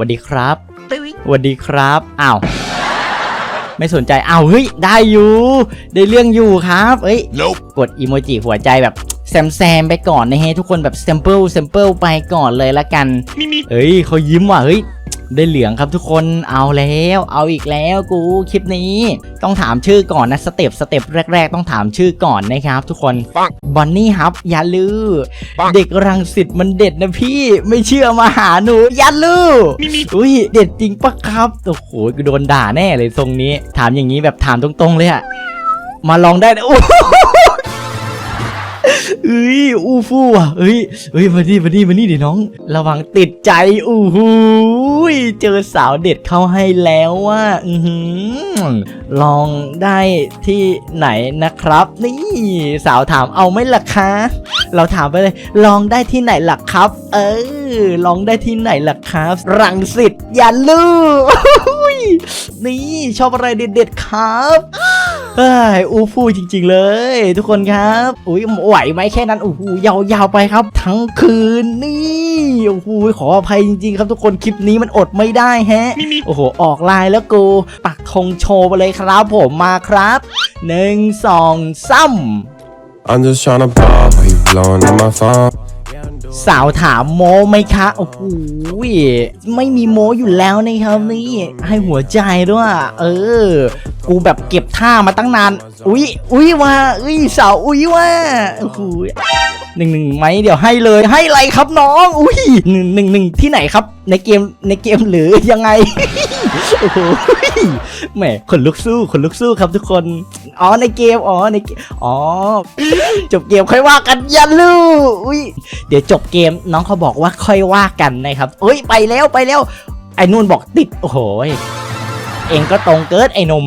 วัสดีครับตึ้ยสวัสดีครับอ้าวไม่สนใจอ้าวเฮ้ย ได้อยู่ ได้เรื่องอยู่ครับเอ้ย Nope กดอีโมจิหัวใจแบบแซมแซมๆไปก่อนนะฮะทุกคนแบบแซมเปิลแซมเปิลไปก่อนเลยละกันมีมีเฮ้ยเขายิ้มว่ะเฮ้ย ได้เหลืองครับทุกคนเอาแล้ว เอาอีกแล้วกูคลิปนี้ ต้องถามชื่อก่อนนะสเต็ปสเต็ปแรก ๆ ต้องถามชื่อก่อนนะครับ ทุกคนปังบอนนี่ครับอย่าลือปังเด็กรังสิตมันเด็ดนะพี่ไม่เชื่อมาหาหนูอย่าลือมีมีอุ้ยเด็ดจริงปะครับโอ้โหกูโดนด่าแน่เลยทรงนี้ ถามอย่างนี้แบบถามตรงๆเลยอะมาลองได้นะโอ้โห เอ้ยอู้ฟู่อะเอ้ยเอ้ยมานี่มานี่มานี่ดิน้อง ระวังติดใจอู้หูยเจอสาวเด็ดเข้าให้แล้วว่าอือลองได้ที่ไหนนะครับ นี่สาวถามเอาไหม่ล่ะคะ เราถามไปเลย ลองได้ที่ไหนล่ะครับ เออ ลองได้ที่ไหนล่ะครับ รังสิตอย่าลืมนี่ชอบอะไรเด็ดๆครับ เฮ้ยอูฟูจริง ๆ เลย ทุกคนครับอุ้ยไหวไหมแค่นั้นโอ้โหยาวๆไปครับ ทั้งคืนนี่โอ้โหขออภัยจริง ๆ ครับทุกคนคลิปนี้มันอดไม่ได้แฮะมีมีโอ้โหออกลายแล้วกูปักธงโชว์ไปเลยครับผมมาครับหนึ่งสองสาม I'm just tryna ball while you blowing up my phone. สาวถามโมไหมคะโอ้โหไม่มีโมอยู่แล้วนะครับนี่ ให้หัวใจด้วยเออ กูแบบเก็บท่ามาตั้งนาน อุ้ยอุ้ยว่าอุ้ยสาวอุ้ยว่าโอ้โห หนึ่งหนึ่งไหมเดี๋ยวให้เลยให้ไรครับน้องอุ๊ยหนึ่งหนึ่งหนึ่งที่ไหนครับ ในเกมในเกมหรือยังไงโอ้โหแหมขนลุกสู้ขนลุกสู้ครับทุกคน อ๋อในเกมอ๋อในอ๋อจบเกมค่อยว่ากันย่าลืมอุ้ยเดี๋ยวจบเกมน้องเขาบอกว่าค่อยว่ากันนะครับเอ้ยไปแล้วไปแล้วไอ้นุ่นบอกติดโอ้โหยเองก็ตรงเกิดไอ้นม